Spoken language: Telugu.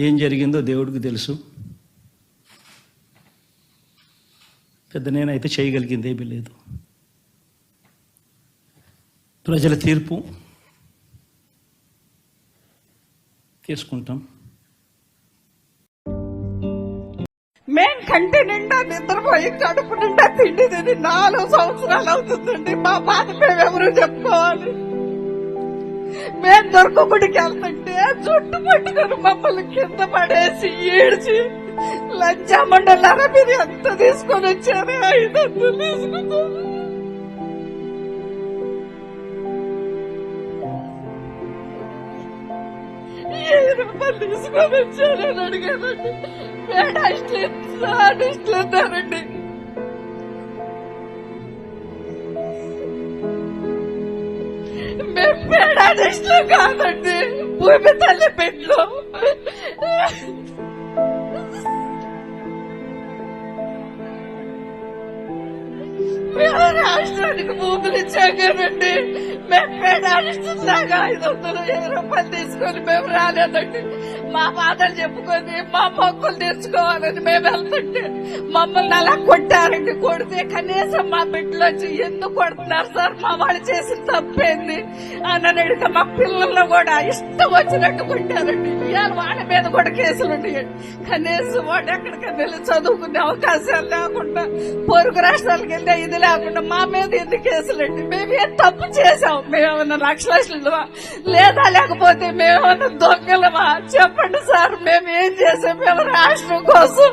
ఏం జరిగిందో దేవుడికి తెలుసు. పెద్ద నేనైతే చేయగలిగింది ఏమీ లేదు. ప్రజల తీర్పు తీసుకుంటాం. మేం కంటి నిండా నిద్రపోయి కడుపు నిండా తిండి తిని నాలుగు సంవత్సరాలు అవుతుందండి. మా బాధ మేమెవరు చెప్పుకోవాలి. మేం దొరకబడికి వెళ్తుంటే జుట్టు పట్టుకొని మమ్మల్ని కింద పడేసి ఏడ్చి లంచామండలారా మీరు ఎంత తీసుకొని వచ్చారు ఐదు వందలు రూపాయలు తీసుకొని వచ్చారని అడిగానండి. మేడ ఇష్టలేదు ఇష్టలేదారండి మేము పేడాది ఇష్టం కాదండి భూమి తల్లి పెట్లు మేము రాష్ట్రానికి భూములు ఇచ్చాగానండి మేము పేడాడిస్తున్నాగా ఐదు వందలు వెయ్యి రూపాయలు తీసుకొని మేము రాలేదండి. మా బాధలు చెప్పుకొని మా మొక్కులు తెచ్చుకోవాలని మేము వెళ్తుంటే మమ్మల్ని అలా కొట్టారండి కొడితే కనీసం మా బిడ్డలు వచ్చి ఎందుకు కొడుతున్నారు సార్? మా వాళ్ళు చేసిన తప్పేంది? అని అడిగితే మా పిల్లల్లో కూడా ఇష్టం వచ్చినట్టు కొట్టారండి. ఇవాళ వాళ్ళ మీద కూడా కేసులు ఉన్నాయండి కనీసం వాడు ఎక్కడికైనా వెళ్ళి చదువుకునే అవకాశాలు లేకుండా పొరుగు రాష్ట్రాలకు వెళ్తే ఇది లేకుండా మా మీద ఎన్ని కేసులండి మేము ఏం తప్పు చేసాం మేమేమన్నా లక్ష లేదా లేకపోతే మేమేమన్నా దొంగలమా? చెప్పండి సార్ మేము ఏం చేసాం మేము రాష్ట్రం కోసం